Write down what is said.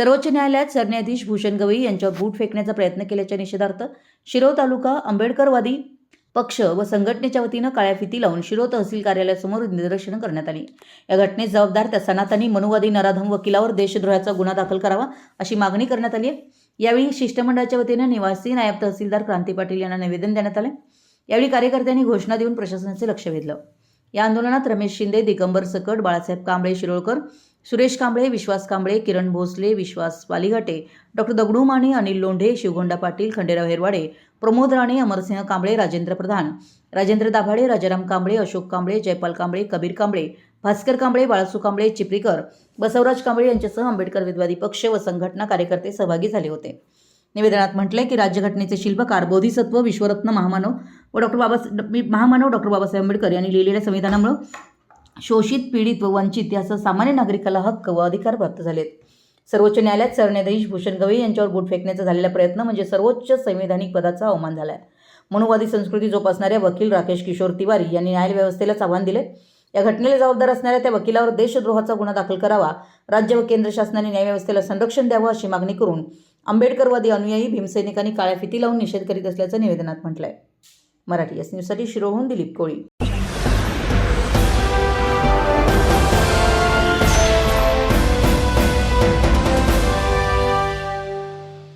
सर्वोच्च न्यायालयात सरन्यायाधीश भूषण गवई यांच्यावर बूट फेकण्याचा प्रयत्न केल्याच्या निषेधार्थ शिरोळ तालुका आंबेडकरवादी पक्ष व संघटनेच्या वतीनं काळ्या फिती लावून शिरो तहसील कार्यालयासमोर निदर्शनं करण्यात आली. या घटनेत जबाबदार त्या सनातनी मनुवादी नराधम वकिलावर देशद्रोहाचा गुन्हा दाखल करावा अशी मागणी करण्यात आली आहे. यावेळी शिष्टमंडळाच्या वतीनं निवासी नायब तहसीलदार क्रांती पाटील यांना निवेदन देण्यात आले. यावेळी कार्यकर्त्यांनी घोषणा देऊन प्रशासनाचे लक्ष वेधलं. या आंदोलनात रमेश शिंदे दिगंबर सकट बाळासाहेब कांबळे शिरोळकर सुरेश कांबळे विश्वास कांबळे किरण भोसले विश्वास वालिघाटे डॉक्टर दगडू माने अनिल लोंढे शिवगोंडा पाटील खंडेराव हेरवाडे प्रमोद राणे अमरसिंह कांबळे राजेंद्र प्रधान राजेंद्र दाभाडे राजाराम कांबळे अशोक कांबळे जयपाल कांबळे कबीर कांबळे भास्कर कांबळे बाळासू कांबळे चिपरीकर बसवराज कांबळे यांच्यासह आंबेडकर विद्वादी पक्ष व संघटना कार्यकर्ते सहभागी झाले होते. निवेदनात म्हटलंय की राज्यघटनेचे शिल्पकार बोधिसत्व विश्वरत्न महामानव व डॉक्टर बाबा महामानव डॉक्टर बाबासाहेब आंबेडकर यांनी लिहिलेल्या संविधानामुळे शोषित पीडित व वंचित यासह सामान्य नागरिकाला हक्क व अधिकार प्राप्त झालेत. सर्वोच्च न्यायालयात सरन्यायाधीश भूषण गवई यांच्यावर बूट फेकण्याचा झालेला प्रयत्न म्हणजे सर्वोच्च संवैधानिक पदाचा अवमान झाला आहे मनुवादी संस्कृती जोपासणाऱ्या वकील राकेश किशोर तिवारी यांनी न्यायव्यवस्थेलाच आव्हान दिले या घटनेला जबाबदार असणाऱ्या त्या वकिलावर देशद्रोहाचा गुन्हा दाखल करावा राज्य व केंद्र शासनाने न्यायव्यवस्थेला संरक्षण द्यावं अशी मागणी करून आंबेडकरवादी अनुयायी भीमसैनिकांनी काळ्या फिती लावून निषेध करीत असल्याचं निवेदनात म्हटलंय. मराठी एस न्यूजसाठी शिरोहून दिलीप कोळी.